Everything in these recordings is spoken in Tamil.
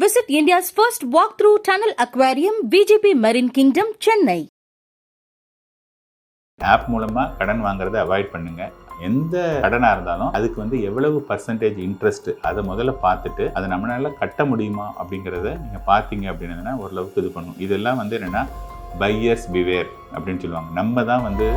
Visit India's first walk-through tunnel aquarium, VGP Marine Kingdom, Chennai. App மூலமாக கடன் வாங்குறதை அவாய்ட் பண்ணுங்க. எந்த கடனாக இருந்தாலும் அதுக்கு வந்து எவ்வளவு பர்சன்டேஜ் இன்ட்ரெஸ்ட் அதை முதல்ல பார்த்துட்டு அதை நம்மளால கட்ட முடியுமா அப்படிங்கிறத நீங்கள் பார்த்தீங்க அப்படின்னா ஓரளவுக்கு இது பண்ணும். இதெல்லாம் வந்து என்னென்னா பையர்ஸ் பிவேர் அப்படின்னு சொல்லுவாங்க. நம்ம தான் வந்து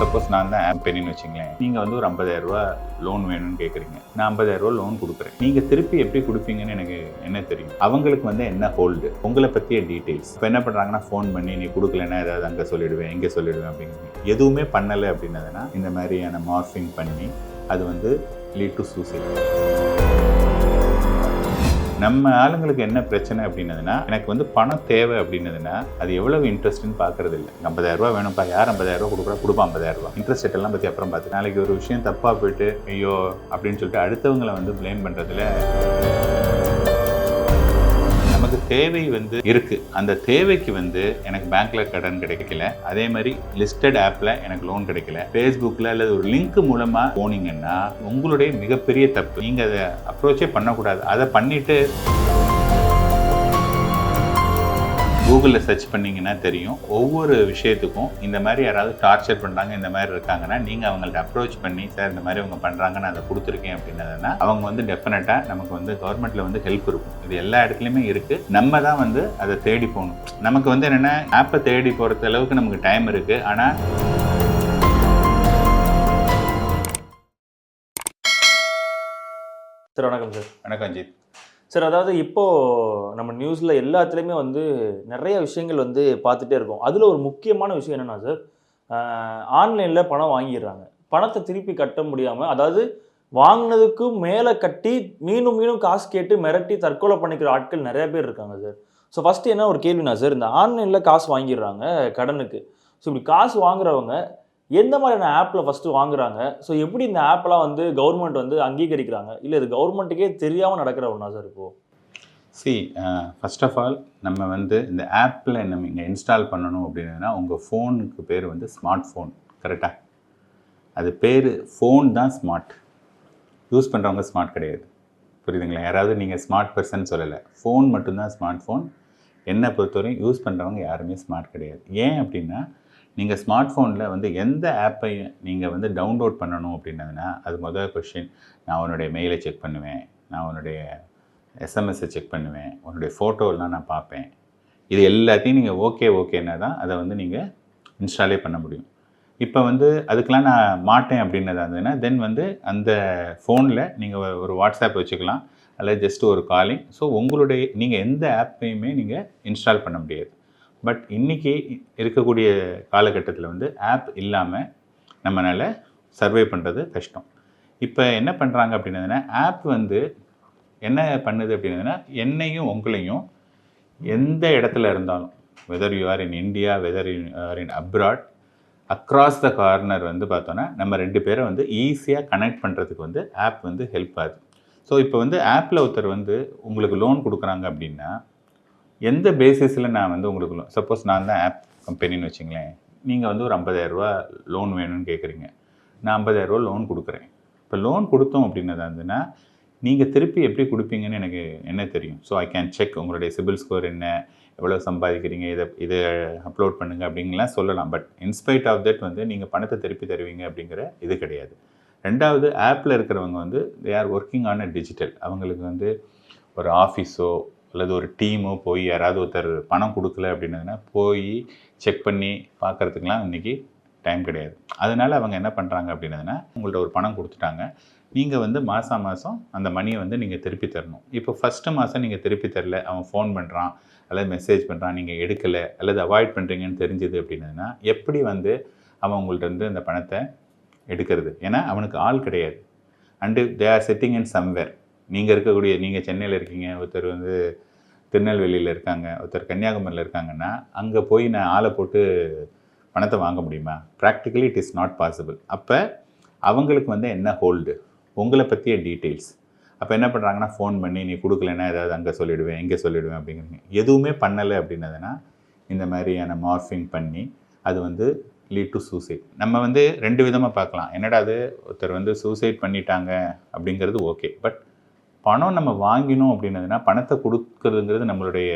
சப்போஸ் நான் தான் ஆப் பெண்ணின்னு வச்சுங்களேன். நீங்கள் வந்து ஒரு ஐம்பதாயிரம் ரூபா லோன் வேணும்னு கேட்குறீங்க நான் ஐம்பதாயிரம் ரூபா லோன் கொடுக்குறேன். நீங்கள் திருப்பி எப்படி கொடுப்பீங்கன்னு எனக்கு என்ன தெரியும்? அவங்களுக்கு வந்து என்ன ஹோல்டு உங்களை பற்றிய டீட்டெயில்ஸ் இப்போ என்ன பண்ணுறாங்கன்னா ஃபோன் பண்ணி நீ கொடுக்கலன்னா ஏதாவது அங்கே சொல்லிடுவேன் இங்கே சொல்லிடுவேன் அப்படிங்கிறீங்க எதுவுமே பண்ணலை அப்படின்னதுன்னா இந்த மாதிரியான மார்ஃபிங் பண்ணி அது வந்து லீட் டு சூசைட் நம்ம ஆளுங்களுக்கு என்ன பிரச்சனை அப்படின்னதுன்னா எனக்கு வந்து பணம் தேவை அப்படின்னதுன்னா அது எவ்வளவு இன்ட்ரெஸ்ட்னு பார்க்கறது இல்லை ஐம்பதாயிரம் ரூபா வேணும்ப்பா யார் ஐம்பதாயிரம் ரூபா கொடுக்குறா? கொடுப்பா ஐம்பதாயிரம் ரூபா இன்ட்ரெஸ்ட் எல்லாம் பற்றி அப்புறம் பார்த்து நாளைக்கு ஒரு விஷயம் தப்பாக போயிட்டு ஐயோ அப்படின்னு சொல்லிட்டு அடுத்தவங்களை வந்து பிளேம் பண்ணுறதுல நமக்கு தேவை வந்து இருக்கு. அந்த தேவைக்கு வந்து எனக்கு பேங்க்ல கடன் கிடைக்கல. அதே மாதிரி லிஸ்டட் ஆப்ல எனக்கு லோன் கிடைக்கல. ஃபேஸ்புக்ல அல்லது ஒரு லிங்க் மூலமா போனீங்கன்னா உங்களுடைய மிகப்பெரிய தப்பு. நீங்க அதை அப்ரோச்சே பண்ணக்கூடாது. அதை பண்ணிட்டு கூகுளில் சர்ச் பண்ணீங்கன்னா தெரியும். ஒவ்வொரு விஷயத்துக்கும் இந்த மாதிரி யாராவது டார்ச்சர் பண்ணுறாங்க இந்த மாதிரி இருக்காங்கன்னா நீங்கள் அவங்கள்ட்ட அப்ரோச் பண்ணி சார் இந்த மாதிரி அவங்க பண்ணுறாங்க நான் அதை கொடுத்துருக்கேன் அப்படின்னதுன்னா அவங்க வந்து டெஃபினட்டாக நமக்கு வந்து கவர்மெண்ட்டில் வந்து ஹெல்ப் இருக்கும். இது எல்லா இடத்துலையுமே இருக்குது நம்ம தான் வந்து அதை தேடி போகணும். நமக்கு வந்து என்னென்னா ஆப்பை தேடி போகிறது அளவுக்கு நமக்கு டைம் இருக்குது ஆனால் சார் வணக்கம் சார். வணக்கம் ஜித். சார் அதாவது இப்போது நம்ம நியூஸில் எல்லாத்துலேயுமே வந்து நிறைய விஷயங்கள் வந்து பார்த்துட்டே இருக்கோம். அதில் ஒரு முக்கியமான விஷயம் என்னென்னா சார் ஆன்லைனில் பணம் வாங்கிடுறாங்க. பணத்தை திருப்பி கட்ட முடியாமல் அதாவது வாங்கினதுக்கும் மேலே கட்டி மீண்டும் மீண்டும் காசு கேட்டு மிரட்டி தற்கொலை பண்ணிக்கிற ஆட்கள் நிறைய பேர் இருக்காங்க சார் ஸோ ஃபஸ்ட்டு என்ன ஒரு கேள்வினா சார் இந்த ஆன்லைனில் காசு வாங்கிடுறாங்க கடனுக்கு. ஸோ இப்படி காசு வாங்குறவங்க எந்த மாதிரியான ஆப்பில் ஃபஸ்ட்டு வாங்குறாங்க? ஸோ எப்படி இந்த ஆப்லாம் வந்து கவர்மெண்ட் வந்து அங்கீகரிக்கிறாங்க? இல்லை இது கவர்மெண்ட்டுக்கே தெரியாமல் நடக்கிற ஒன்றா சார் இப்போது சி ஃபஸ்ட் ஆஃப் ஆல் நம்ம வந்து இந்த ஆப்பில் நம்ம இங்கே இன்ஸ்டால் பண்ணணும் அப்படின்னா உங்கள் ஃபோனுக்கு பேர் வந்து ஸ்மார்ட் ஃபோன் கரெக்டாக அது பேர் ஃபோன் தான் ஸ்மார்ட் யூஸ் பண்ணுறவங்க ஸ்மார்ட் கிடையாது. புரியுதுங்களா? யாராவது நீங்கள் ஸ்மார்ட் பர்சன் சொல்லலை. ஃபோன் மட்டும்தான் ஸ்மார்ட் ஃபோன் என்னை பொறுத்தவரையும் யூஸ் பண்ணுறவங்க யாருமே ஸ்மார்ட் கிடையாது. ஏன் அப்படின்னா நீங்கள் ஸ்மார்ட் ஃபோனில் வந்து எந்த ஆப்பை நீங்கள் வந்து டவுன்லோட் பண்ணணும் அப்படின்னதுன்னா அது முதல் கொஷின் நான் உன்னுடைய மெயிலை செக் பண்ணுவேன். நான் உன்னுடைய எஸ்எம்எஸ்ஸை செக் பண்ணுவேன். உன்னுடைய ஃபோட்டோலாம் நான் பார்ப்பேன். இது எல்லாத்தையும் நீங்கள் ஓகே ஓகேன்னா தான் அதை வந்து நீங்கள் இன்ஸ்டாலே பண்ண முடியும். இப்போ வந்து அதுக்கெலாம் நான் மாட்டேன் அப்படின்னதாக இருந்ததுன்னா தென் வந்து அந்த ஃபோனில் நீங்கள் ஒரு வாட்ஸ்அப் வச்சுக்கலாம். அல்லது ஜஸ்ட் ஒரு காலிங் ஸோ உங்களுடைய நீங்கள் எந்த ஆப்பையுமே நீங்கள் இன்ஸ்டால் பண்ண முடியாது. பட் இன்றைக்கி இருக்கக்கூடிய காலகட்டத்தில் வந்து ஆப் இல்லாமல் நம்மளால் சர்வே பண்ணுறது கஷ்டம். இப்போ என்ன பண்ணுறாங்க அப்படின்னதுன்னா ஆப் வந்து என்ன பண்ணுது அப்படின்னதுன்னா என்னையும் உங்களையும் எந்த இடத்துல இருந்தாலும் whether you are in India whether are in abroad across the corner வந்து பார்த்தோன்னா நம்ம ரெண்டு பேரை வந்து ஈஸியாக கனெக்ட் பண்ணுறதுக்கு வந்து ஆப் வந்து ஹெல்ப் ஆகுது. ஸோ இப்போ வந்து ஆப்பில் ஒருத்தர் வந்து உங்களுக்கு லோன் கொடுக்குறாங்க அப்படின்னா எந்த பேசிஸில் நான் வந்து உங்களுக்கு சப்போஸ் நான் தான் ஆப் கம்பெனின்னு வச்சுங்களேன். நீங்கள் வந்து ஒரு 50000 ரூபா லோன் வேணும்னு கேட்குறீங்க நான் 50000 லோன் கொடுக்குறேன். இப்போ லோன் கொடுத்தோம் அப்படின்னதா இருந்ததுன்னா நீங்கள் திருப்பி எப்படி கொடுப்பீங்கன்னு எனக்கு என்ன தெரியும்? ஸோ ஐ கேன் செக் உங்களுடைய சிபில் ஸ்கோர் என்ன எவ்வளோ சம்பாதிக்கிறீங்க இதை இதை அப்லோட் பண்ணுங்கள் அப்படிங்கலாம் சொல்லலாம். பட் இன்ஸ்பைட் ஆஃப் தட் வந்து நீங்கள் பணத்தை திருப்பி தருவீங்க அப்படிங்கிற இது கிடையாது. ரெண்டாவது ஆப்பில் இருக்கிறவங்க வந்து they are working on a digital அவங்களுக்கு வந்து ஒரு ஆஃபீஸோ அல்லது ஒரு டீமோ போய் யாராவது ஒருத்தர் பணம் கொடுக்கல அப்படின்னதுன்னா போய் செக் பண்ணி பார்க்கறதுக்கெலாம் இன்றைக்கி டைம் கிடையாது. அதனால் அவங்க என்ன பண்ணுறாங்க அப்படின்னதுன்னா உங்கள்ட்ட ஒரு பணம் கொடுத்துட்டாங்க. நீங்கள் வந்து மாதம் மாதம் அந்த மணியை வந்து நீங்கள் திருப்பி தரணும். இப்போ ஃபஸ்ட்டு மாதம் நீங்கள் திருப்பி தரல அவன் ஃபோன் பண்ணுறான் அல்லது மெசேஜ் பண்ணுறான் நீங்கள் எடுக்கலை அல்லது அவாய்ட் பண்ணுறீங்கன்னு தெரிஞ்சுது அப்படின்னதுன்னா எப்படி வந்து அவன் உங்கள்ட்ட வந்து அந்த பணத்தை எடுக்கிறது? ஏன்னா அவனுக்கு ஆள் கிடையாது. And they are setting in somewhere நீங்கள் இருக்கக்கூடிய நீங்கள் சென்னையில் இருக்கீங்க ஒருத்தர் வந்து திருநெல்வேலியில் இருக்காங்க ஒருத்தர் கன்னியாகுமரியில் இருக்காங்கன்னா அங்கே போய் நான் ஆளை போட்டு பணத்தை வாங்க முடியுமா? Practically it is not possible அப்போ அவங்களுக்கு வந்து என்ன ஹோல்டு உங்களை பற்றிய டீட்டெயில்ஸ் அப்போ என்ன பண்ணுறாங்கன்னா ஃபோன் பண்ணி நீ கொடுக்கலன்னா ஏதாவது அங்கே சொல்லிவிடுவேன் இங்கே சொல்லிவிடுவேன் அப்படிங்கிறீங்க. எதுவுமே பண்ணலை அப்படின்னதுன்னா இந்த மாதிரியான மார்ஃபிங் பண்ணி அது வந்து லீட் டு சூசைட் நம்ம வந்து ரெண்டு விதமாக பார்க்கலாம். என்னடா அது? ஒருத்தர் வந்து சூசைட் பண்ணிட்டாங்க அப்படிங்கிறது ஓகே பட் பணம் நம்ம வாங்கினோம் அப்படின்னதுன்னா பணத்தை கொடுக்குறதுங்கிறது நம்மளுடைய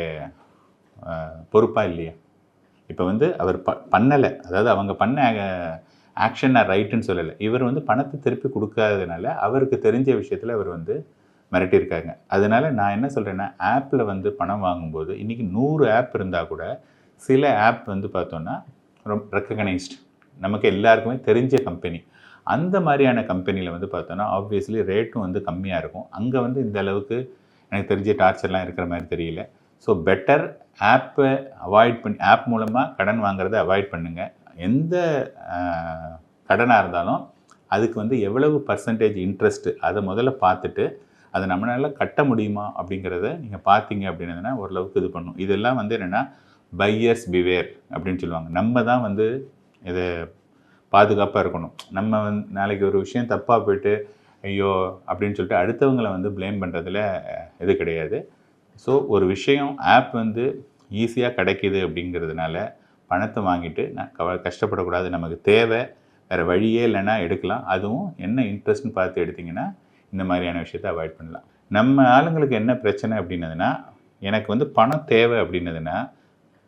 பொறுப்பாக இல்லையா? இப்போ வந்து அவர் ப பண்ணலை. அதாவது அவங்க பண்ண ஆக்ஷன் நான் ரைட்டுன்னு சொல்லலை. இவர் வந்து பணத்தை திருப்பி கொடுக்காததுனால அவருக்கு தெரிஞ்ச விஷயத்தில் அவர் வந்து மிரட்டியிருக்காங்க. அதனால் நான் என்ன சொல்கிறேன்னா ஆப்பில் வந்து பணம் வாங்கும்போது இன்றைக்கி நூறு ஆப் இருந்தால் கூட சில ஆப் வந்து பார்த்தோன்னா ரொம்ப ரெக்கக்னைஸ்டு நமக்கு எல்லாருக்குமே தெரிஞ்ச கம்பெனி அந்த மாதிரியான கம்பெனியில் வந்து பார்த்தோன்னா ஆப்வியஸ்லி ரேட்டும் வந்து கம்மியாக இருக்கும். அங்கே வந்து இந்த அளவுக்கு எனக்கு தெரிஞ்ச டார்ச்சர்லாம் இருக்கிற மாதிரி தெரியல. ஸோ பெட்டர் ஆப்பை அவாய்ட் பண்ணி ஆப் மூலமாக கடன் வாங்குறத அவாய்ட் பண்ணுங்கள் எந்த கடனாக இருந்தாலும் அதுக்கு வந்து எவ்வளவு பர்சன்டேஜ் இன்ட்ரெஸ்ட்டு அதை முதல்ல பார்த்துட்டு அதை நம்மளால கட்ட முடியுமா அப்படிங்கிறத நீங்கள் பார்த்தீங்க அப்படின்னதுன்னா ஓரளவுக்கு இது பண்ணும். இதெல்லாம் வந்து என்னென்னா பையர்ஸ் பிவேர் அப்படின்னு சொல்லுவாங்க. நம்ம தான் வந்து இதை பாதுகாப்பாக இருக்கணும். நம்ம வந்து நாளைக்கு ஒரு விஷயம் தப்பாக போயிட்டு ஐயோ அப்படின்னு சொல்லிட்டு அடுத்தவங்களை வந்து ப்ளேம் பண்ணுறதுல இது கிடையாது. ஸோ ஒரு விஷயம் ஆப் வந்து ஈஸியாக கிடைக்கிது அப்படிங்கிறதுனால பணத்தை வாங்கிட்டு நான் கவ கஷ்டப்படக்கூடாது. நமக்கு தேவை. வேறு வழியே இல்லைன்னா எடுக்கலாம். அதுவும் என்ன இன்ட்ரெஸ்ட்னு பார்த்து எடுத்திங்கன்னா இந்த மாதிரியான விஷயத்தை அவாய்ட் பண்ணலாம். நம்ம ஆளுங்களுக்கு என்ன பிரச்சனை அப்படின்னதுன்னா எனக்கு வந்து பணம் தேவை அப்படின்னதுன்னா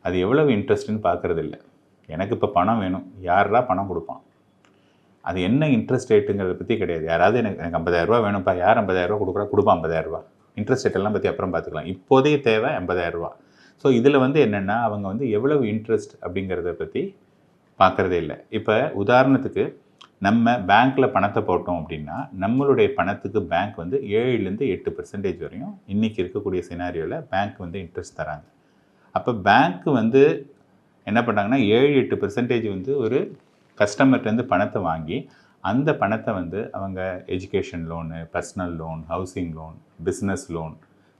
அது எவ்வளவு இன்ட்ரெஸ்ட்னு பார்க்குறது இல்லை எனக்கு இப்போ பணம் வேணும். யாரா பணம் கொடுப்பான்? அது என்ன இன்ட்ரெஸ்ட் ரேட்டுங்கிறத பற்றி கிடையாது. யாராவது எனக்கு எனக்கு ஐம்பதாயிரரூபா வேணும்ப்பா. யார் ஐம்பதாயிரரூபா கொடுக்குறா? கொடுப்பா ஐம்பதாயிரரூபா இன்ட்ரெஸ்ட் ரேட் எல்லாம் பற்றி அப்புறம் பார்த்துக்கலாம் இப்போதைய தேவை ஐம்பதாயிரரூபா ஸோ இதில் வந்து என்னென்னா அவங்க வந்து எவ்வளவு இன்ட்ரெஸ்ட் அப்படிங்கிறத பற்றி பார்க்குறதே இல்லை. இப்போ உதாரணத்துக்கு நம்ம பேங்க்கில் பணத்தை போட்டோம் அப்படின்னா நம்மளுடைய பணத்துக்கு பேங்க் வந்து ஏழுலேருந்து எட்டு பெர்சன்டேஜ் வரையும் இன்றைக்கி இருக்கக்கூடிய சினாரியோவில் பேங்க் வந்து இன்ட்ரெஸ்ட் தராங்க. அப்போ பேங்க் வந்து என்ன பண்ணுறாங்கன்னா ஏழு எட்டு பெர்சன்டேஜ் வந்து ஒரு கஸ்டமர்கிட்டருந்து பணத்தை வாங்கி அந்த பணத்தை வந்து அவங்க education loan personal loan housing loan business loan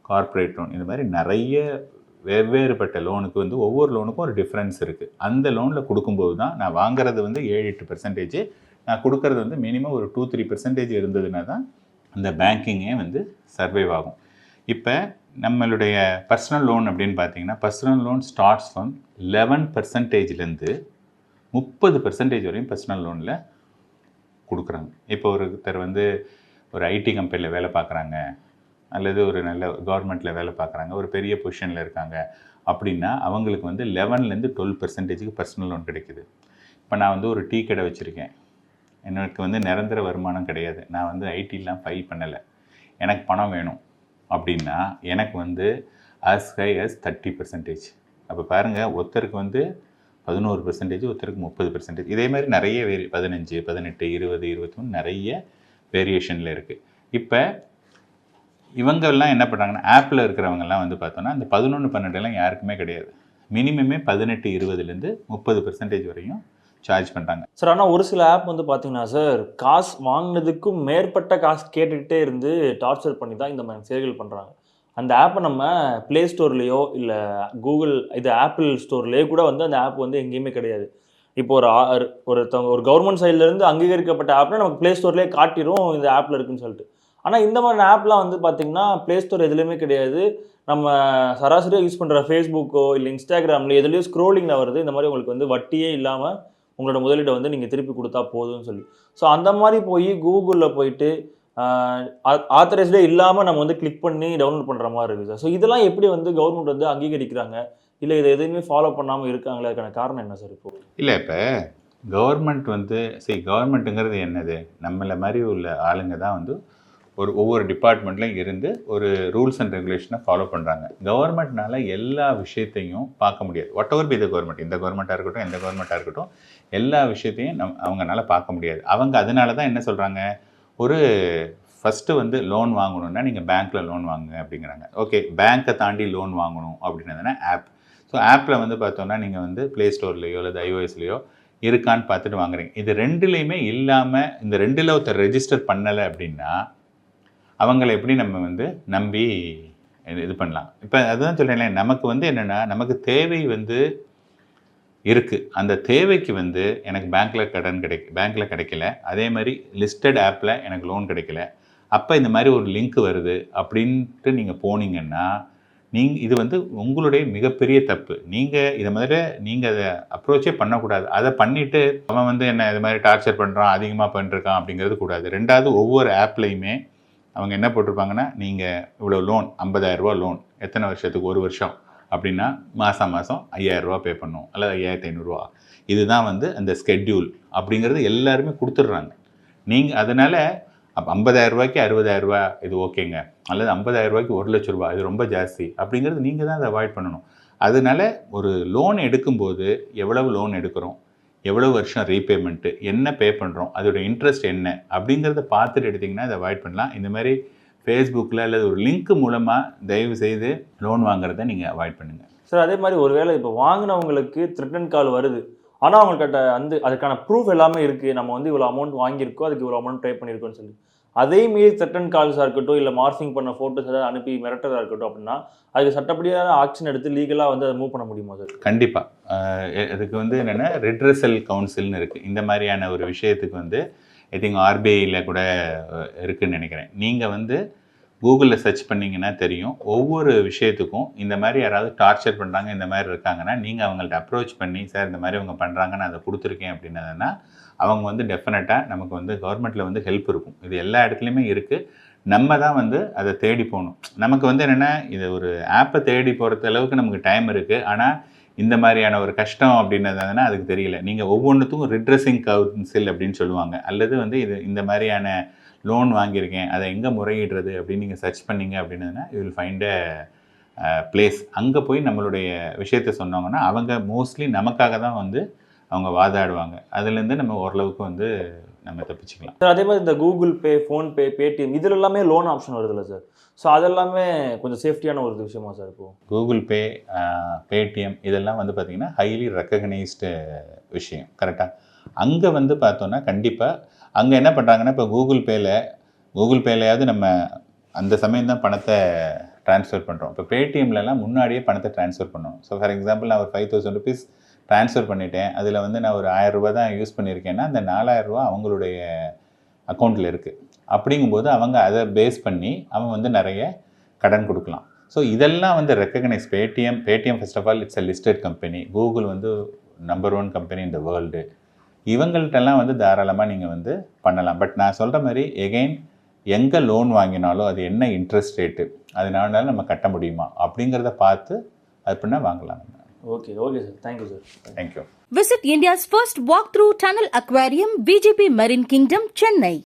corporate loan இந்த மாதிரி நிறைய வெவ்வேறுபட்ட லோனுக்கு வந்து ஒவ்வொரு லோனுக்கும் ஒரு டிஃப்ரென்ஸ் இருக்குது அந்த லோனில் கொடுக்கும்போது தான் நான் வாங்குறது வந்து ஏழு எட்டு பெர்சன்டேஜ் நான் கொடுக்கறது வந்து மினிமம் ஒரு டூ த்ரீ பெர்சன்டேஜ் இருந்ததுன்னா தான் அந்த பேங்கிங்கே வந்து சர்வைவ் ஆகும். இப்போ நம்மளுடைய பர்சனல் லோன் அப்படின்னு பார்த்தீங்கன்னா personal loan starts from eleven பர்சன்டேஜ்லேருந்து முப்பது பர்சன்டேஜ் வரையும் பர்சனல் லோனில் கொடுக்குறாங்க. இப்போ ஒருத்தர் வந்து ஒரு ஐடி கம்பெனியில் வேலை பார்க்குறாங்க அல்லது ஒரு நல்ல கவர்மெண்ட்டில் வேலை பார்க்குறாங்க ஒரு பெரிய பொசிஷனில் இருக்காங்க அப்படின்னா அவங்களுக்கு வந்து லெவன்லேருந்து டுவெல் பர்சன்டேஜுக்கு பர்சனல் லோன் கிடைக்குது. இப்போ நான் வந்து ஒரு டீ கடை வச்சுருக்கேன். எனக்கு வந்து நிரந்தர வருமானம் கிடையாது. நான் வந்து ஐடிலாம் ஃபைல் பண்ணலை. எனக்கு பணம் வேணும். அப்படின்னா எனக்கு வந்து as high as thirty percentage அப்போ பாருங்கள் ஒருத்தருக்கு வந்து பதினோரு பர்சன்டேஜ் ஒருத்தருக்கு முப்பது பர்சன்டேஜ் இதே மாதிரி நிறைய வேரி பதினஞ்சு பதினெட்டு இருபது இருபத்தொன்று நிறைய வேரியேஷனில் இருக்குது இப்போ இவங்கெல்லாம் என்ன பண்ணுறாங்கன்னா ஆப்பில் இருக்கிறவங்கெல்லாம் வந்து பார்த்தோன்னா அந்த பதினொன்று பன்னெண்டுலாம் யாருக்குமே கிடையாது. மினிமமே பதினெட்டு இருபதுலேருந்து முப்பது பர்சன்டேஜ் வரையும் சார்ஜ் பண்ணுறாங்க சார் ஆனால் ஒரு சில ஆப் வந்து பார்த்தீங்கன்னா சார் காசு வாங்கினதுக்கும் மேற்பட்ட காசு கேட்டுக்கிட்டே இருந்து டார்ச்சர் பண்ணி தான் இந்த மாதிரி செயல்கள் பண்ணுறாங்க அந்த ஆப்பை நம்ம ப்ளே ஸ்டோர்லேயோ இல்லை கூகுள் இது ஆப்பிள் ஸ்டோர்லேயோ கூட வந்து அந்த ஆப் வந்து எங்கேயுமே கிடையாது. இப்போ ஒரு ஒருத்தவங்க ஒரு கவர்மெண்ட் சைட்லேருந்து அங்கீகரிக்கப்பட்ட ஆப்னா நமக்கு ப்ளே ஸ்டோர்லேயே காட்டிடும் இந்த ஆப்பில் இருக்குன்னு சொல்லிட்டு. ஆனால் இந்த மாதிரி ஆப்லாம் வந்து பார்த்தீங்கன்னா ப்ளே ஸ்டோர் எதுலேயுமே கிடையாது. நம்ம சராசரியாக யூஸ் பண்ணுற ஃபேஸ்புக்கோ இல்லை இன்ஸ்டாகிராமில் எதுலேயும் ஸ்க்ரோலிங்கில் வருது. இந்த மாதிரி உங்களுக்கு வந்து வட்டியே இல்லாமல் உங்களோட முதலீடை வந்து நீங்கள் திருப்பி கொடுத்தா போதும்னு சொல்லி. ஸோ அந்த மாதிரி போய் கூகுளில் போயிட்டு ஆத்தரைஸ்டே இல்லாமல் நம்ம வந்து கிளிக் பண்ணி டவுன்லோட் பண்ணுற மாதிரி இருக்குது சார். ஸோ இதெல்லாம் எப்படி வந்து கவர்மெண்ட் வந்து அங்கீகரிக்கிறாங்க? இல்லை இதை எதுவுமே ஃபாலோ பண்ணாமல் இருக்காங்களே அதுக்கான காரணம் என்ன சார் இப்போ? இல்லை இப்போ கவர்மெண்ட் வந்து சரி கவர்மெண்ட்டுங்கிறது என்னது? நம்மளை மாதிரி உள்ள ஆளுங்க தான் வந்து ஒரு ஒவ்வொரு டிபார்ட்மெண்ட்லையும் இருந்து ஒரு ரூல்ஸ் அண்ட் ரெகுலேஷனை ஃபாலோ பண்ணுறாங்க கவர்மெண்ட்னால எல்லா விஷயத்தையும் பார்க்க முடியாது. Whatever be the government இந்த கவர்மெண்ட்டாக இருக்கட்டும் எந்த கவர்மெண்ட்டாக இருக்கட்டும் எல்லா விஷயத்தையும் நம் அவங்கனால பார்க்க முடியாது. அவங்க அதனால தான் என்ன சொல்கிறாங்க ஒரு ஃபஸ்ட்டு வந்து லோன் வாங்கணும்னா நீங்கள் பேங்க்கில் லோன் வாங்குங்க அப்படிங்கிறாங்க. ஓகே பேங்க்கை தாண்டி லோன் வாங்கணும் அப்படின்னதுன்னா ஆப் ஸோ ஆப்பில் வந்து பார்த்தோன்னா நீங்கள் வந்து ப்ளே ஸ்டோர்லேயோ அல்லது ஐஓஎஸ்லேயோ இருக்கான்னு பார்த்துட்டு வாங்குறீங்க. இது ரெண்டுலேயுமே இல்லாமல் இந்த ரெண்டில் ஒருத்தர் ரெஜிஸ்டர் பண்ணலை அப்படின்னா அவங்கள எப்படி நம்ம வந்து நம்பி இது- பண்ணலாம். இப்போ அதுதான் சொல்கிறேன் நமக்கு வந்து என்னென்னா நமக்கு தேவை வந்து இருக்குது அந்த தேவைக்கு வந்து எனக்கு பேங்க்கில் கடன் கிடைக்க பேங்க்கில் கிடைக்கல. அதே மாதிரி லிஸ்டட் ஆப்பில் எனக்கு லோன் கிடைக்கல. அப்போ இந்த மாதிரி ஒரு லிங்க் வருது அப்படின்ட்டு நீங்கள் போனீங்கன்னா நீங்கள் இது வந்து உங்களுடைய மிகப்பெரிய தப்பு. நீங்கள் இதை மாதிரி நீங்கள் அதை அப்ரோச்சே பண்ணக்கூடாது. அதை பண்ணிவிட்டு அவன் வந்து என்ன இது மாதிரி டார்ச்சர் பண்ணுறான் அதிகமாக பண்ணிருக்கான் அப்படிங்கிறது கூடாது. ரெண்டாவது ஒவ்வொரு ஆப்லேயுமே அவங்க என்ன போட்டிருப்பாங்கன்னா நீங்கள் இவ்வளோ லோன் ரூபா லோன் எத்தனை வருஷத்துக்கு ஒரு வருஷம் அப்படின்னா மாதம் மாதம் ஐயாயிரரூபா பே பண்ணணும் அல்லது ஐயாயிரத்தி ஐநூறுரூவா இதுதான் வந்து அந்த ஸ்கெட்யூல் அப்படிங்கிறது எல்லாருமே கொடுத்துட்றாங்க. நீங்கள் அதனால் அப்போ ஐம்பதாயிரம் ரூபாய்க்கு அறுபதாயிரம் இது ஓகேங்க. அல்லது ஐம்பதாயிரம் ரூபாய்க்கு ஒரு லட்ச ரூபா இது ரொம்ப ஜாஸ்தி அப்படிங்கிறது நீங்கள் தான் அதை அவாய்ட் பண்ணணும். அதனால ஒரு லோன் எடுக்கும்போது எவ்வளவு லோன் எடுக்கிறோம்? எவ்வளோ வருஷம் ரீபேமெண்ட்டு என்ன பே பண்ணுறோம் அதோட இன்ட்ரெஸ்ட் என்ன அப்படிங்கிறத பார்த்துட்டு எடுத்திங்கன்னா அதை அவாய்ட் பண்ணலாம். இந்த மாதிரி ஃபேஸ்புக்கில் அல்லது ஒரு லிங்க் மூலமாக தயவு செய்து லோன் வாங்குறதை நீங்கள் அவாய்ட் பண்ணுங்கள் சார் அதே மாதிரி ஒருவேளை இப்போ வாங்கினவங்களுக்கு த்ரிட்டன் கால் வருது. ஆனால் அவங்கள்ட்ட வந்து அதுக்கான ப்ரூஃப் எல்லாமே இருக்குது நம்ம வந்து இவ்வளோ அமௌண்ட் வாங்கியிருக்கோம் அதுக்கு இவ்வளோ அமௌண்ட் பே பண்ணியிருக்கோம்னு சொல்லி அதே மீறி த்ரெட்டன் கால்ஸாக இருக்கட்டும் இல்லை மார்சிங் பண்ண ஃபோட்டோஸ் ஏதாவது அனுப்பி மிரட்டதாக இருக்கட்டும் அப்படின்னா அதுக்கு சட்டப்படியான ஆக்ஷன் எடுத்து லீகலாக வந்து அதை மூவ் பண்ண முடியுமா சார் கண்டிப்பாக அதுக்கு வந்து என்னென்னா ரிட்ரஸல் கவுன்சில்னு இருக்குது இந்த மாதிரியான ஒரு விஷயத்துக்கு வந்து ஐ திங்க் ஆர்பிஐயில் கூட இருக்குதுன்னு நினைக்கிறேன். நீங்கள் வந்து கூகுளில் சர்ச் பண்ணிங்கன்னா தெரியும். ஒவ்வொரு விஷயத்துக்கும் இந்த மாதிரி யாராவது டார்ச்சர் பண்ணுறாங்க இந்த மாதிரி இருக்காங்கன்னா நீங்கள் அவங்கள்ட்ட அப்ரோச் பண்ணி சார் இந்த மாதிரி அவங்க பண்ணுறாங்க நான் அதை கொடுத்துருக்கேன் அப்படின்னதுன்னா அவங்க வந்து டெஃபினட்டாக நமக்கு வந்து கவர்மெண்ட்டில் வந்து ஹெல்ப் இருக்கும். இது எல்லா இடத்துலையுமே இருக்குது நம்ம தான் வந்து அதை தேடி போகணும். நமக்கு வந்து என்னென்னா இது ஒரு ஆப்பை தேடி போகிறது அளவுக்கு நமக்கு டைம் இருக்குது ஆனால் இந்த மாதிரியான ஒரு கஷ்டம் அப்படின்னதுனா அதுக்கு தெரியல. நீங்கள் ஒவ்வொன்றுத்துக்கும் ரிட்ரெஸிங் கவுன்சில் அப்படின்னு சொல்லுவாங்க. அல்லது வந்து இது இந்த மாதிரியான லோன் வாங்கியிருக்கேன். அதை எங்கே முறையிடுறது அப்படின்னு நீங்கள் சர்ச் பண்ணீங்க அப்படின்னதுன்னா you will find a place அங்கே போய் நம்மளுடைய விஷயத்த சொன்னாங்கன்னா அவங்க மோஸ்ட்லி நமக்காக தான் வந்து அவங்க வாதாடுவாங்க. அதுலேருந்து நம்ம ஓரளவுக்கு வந்து நம்ம தப்பிச்சுக்கலாம் சார் அதே மாதிரி இந்த கூகுள் பே ஃபோன்பே பேடிஎம் இதில் எல்லாமே லோன் ஆப்ஷன் வருதுல்ல சார். ஸோ அதெல்லாமே கொஞ்சம் சேஃப்டியான ஒரு விஷயமா சார் இப்போ? கூகுள் பே பேடிஎம் இதெல்லாம் வந்து பார்த்திங்கன்னா ஹைலி ரெக்கக்னைஸ்டு விஷயம். கரெக்டாக அங்கே வந்து பார்த்தோன்னா கண்டிப்பாக அங்கே என்ன பண்ணுறாங்கன்னா இப்போ கூகுள் பேயில் கூகுள் பேலையாவது நம்ம அந்த சமயம் தான் பணத்தை ட்ரான்ஸ்ஃபர் பண்ணுறோம் இப்போ பேடிஎம்லலாம் முன்னாடியே பணத்தை ட்ரான்ஸ்ஃபர் பண்ணணும். ஸோ ஃபார் எக்ஸாம்பிள் நான் ஒரு ஃபைவ் தௌசண்ட் ருபீஸ் ட்ரான்ஸ்ஃபர் பண்ணிட்டேன். அதில் வந்து நான் ஒரு ஆயரூபா தான் யூஸ் பண்ணியிருக்கேன்னா அந்த நாலாயிரம் ரூபாய் அவங்களுடைய அக்கௌண்ட்டில் இருக்குது அப்படிங்கும்போது அவங்க அதை பேஸ் பண்ணி அவன் வந்து நிறைய கடன் கொடுக்கலாம். ஸோ இதெல்லாம் வந்து recognise Paytm Paytm first of all it's a listed company Google வந்து நம்பர் ஒன் கம்பெனி இந்த வேர்ல்டு இவங்கள்ட்டெல்லாம் வந்து தாராளமாக நீங்கள் வந்து பண்ணலாம். பட் நான் சொல்கிற மாதிரி எகெயின் எங்கே லோன் வாங்கினாலும் அது என்ன இன்ட்ரெஸ்ட் ரேட்டு அதனால நம்ம கட்ட முடியுமா அப்படிங்கிறத பார்த்து அது அப்படின்னா வாங்கலாம் Okay, okay, sir. Thank you, sir. Thank you. Visit India's first walk-through tunnel aquarium, BJP Marine Kingdom, Chennai.